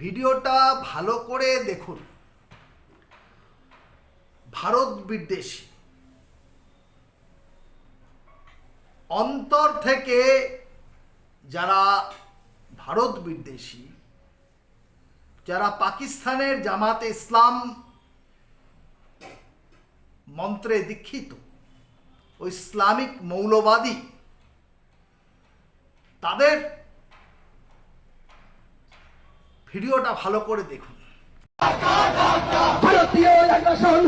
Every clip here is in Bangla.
ভিডিওটা ভালো করে দেখুন। ভারত বিদ্বেষী। অন্তর থেকে যারা ভারত বিদ্বেষী, যারা পাকিস্তানের জামাতে ইসলাম মন্ত্রে দীক্ষিত, ও ইসলামিক মৌলবাদী, তাদের ভিডিওটা ভালো করে দেখুন। ভারতীয় আগ্রাসন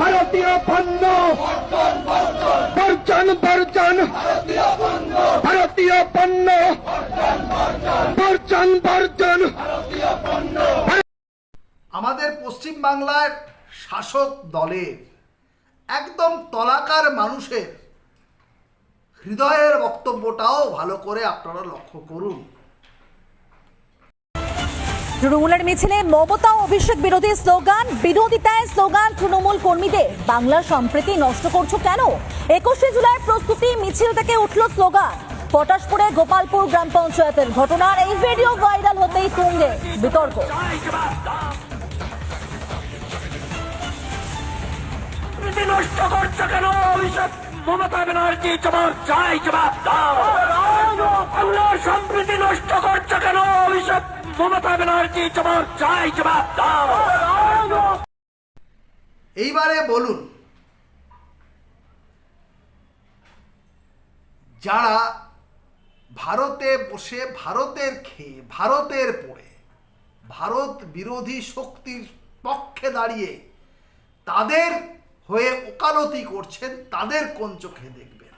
ভারতীয় পণ্য। ভারতীয় পণ্য বর্জন বর্জন আমাদের পশ্চিম বাংলার শাসক দলের একদম তলাকার মানুষের হৃদয়ের বক্তব্যটাও ভালো করে আপনারা লক্ষ্য করুন। তৃণমূলের মিছিলে মমতা অভিষেক বিরোধী স্লোগান, বিরোধিতায় স্লোগান তৃণমূল কর্মীদের। বাংলা সম্প্রীতি নষ্ট করছ কেন? একুশে জুলাই প্রস্তুতি মিছিল থেকে উঠল স্লোগান। পটাশপুরে গোপালপুর গ্রাম পঞ্চায়েতের ঘটনার এই ভিডিও ভাইরাল হতেই তুঙ্গে। বিতর্ক। সম্প্রীতি নষ্ট কেন? অভিষেক মমতা ব্যানার্জি চাই জবাব দাও। এইবারে বলুন, যারা ভারতে বসে, ভারতের খেয়ে, ভারতের পড়ে, ভারত বিরোধী শক্তির পক্ষে দাঁড়িয়ে তাদের হয়ে ওকালতি করছেন, তাদের কোন চোখে দেখবেন?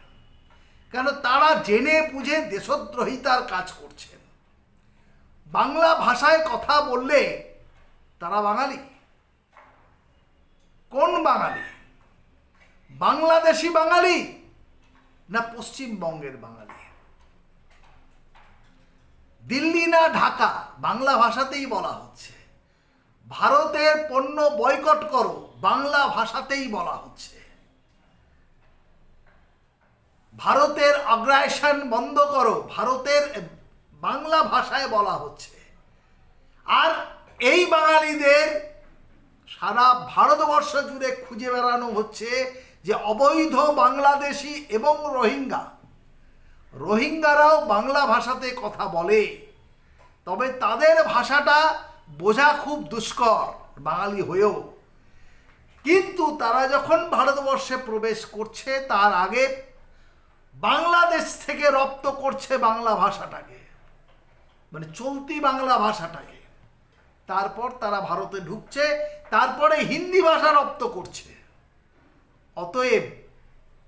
কেন তারা জেনে বুঝে দেশদ্রোহিতার কাজ করছেন। বাংলা ভাষায় কথা বললে তারা বাঙালি? কোন বাঙালি? বাংলাদেশি বাঙালি না পশ্চিমবঙ্গের বাঙালি? দিল্লি না ঢাকা, বাংলা ভাষাতেই বলা হচ্ছে। ভারতের পণ্য বয়কট করো, বাংলা ভাষাতেই বলা হচ্ছে। ভারতের অগ্রায়সন বন্ধ করো, ভারতের বাংলা ভাষায় বলা হচ্ছে। আর এই বাঙালিদের সারা ভারতবর্ষ জুড়ে খুঁজে বেড়ানো হচ্ছে যে অবৈধ বাংলাদেশি এবং রোহিঙ্গা। রোহিঙ্গারাও বাংলা ভাষাতে কথা বলে, তবে তাদের ভাষাটা বোঝা খুব দুষ্কর বাঙালি হয়েও। কিন্তু তারা যখন ভারতবর্ষে প্রবেশ করছে, তার আগে বাংলাদেশ থেকে রপ্ত করছে বাংলা ভাষাটাকে। মানে চলতি বাংলা ভাষাটাকে। তারপর তারা ভারতে ঢুকছে, তারপরে হিন্দি ভাষা রপ্ত করছে। অতএব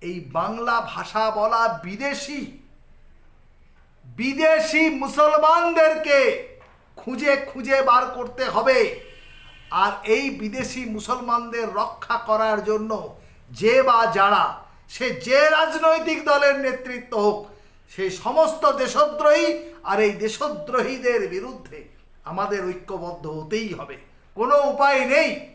এই বাংলা ভাষা বলা বিদেশি বিদেশি মুসলমানদেরকে খুঁজে খুঁজে বার করতে হবে। আর এই বিদেশি মুসলমানদের রক্ষা করার জন্য যে বা যারা, সে যে রাজনৈতিক দলের নেতৃত্ব হোক সেই সমস্ত দেশদ্রোহী আর এই দেশদ্রোহীদের বিরুদ্ধে আমাদের ঐক্যবদ্ধ হতেই হবে। কোনো উপায় নেই।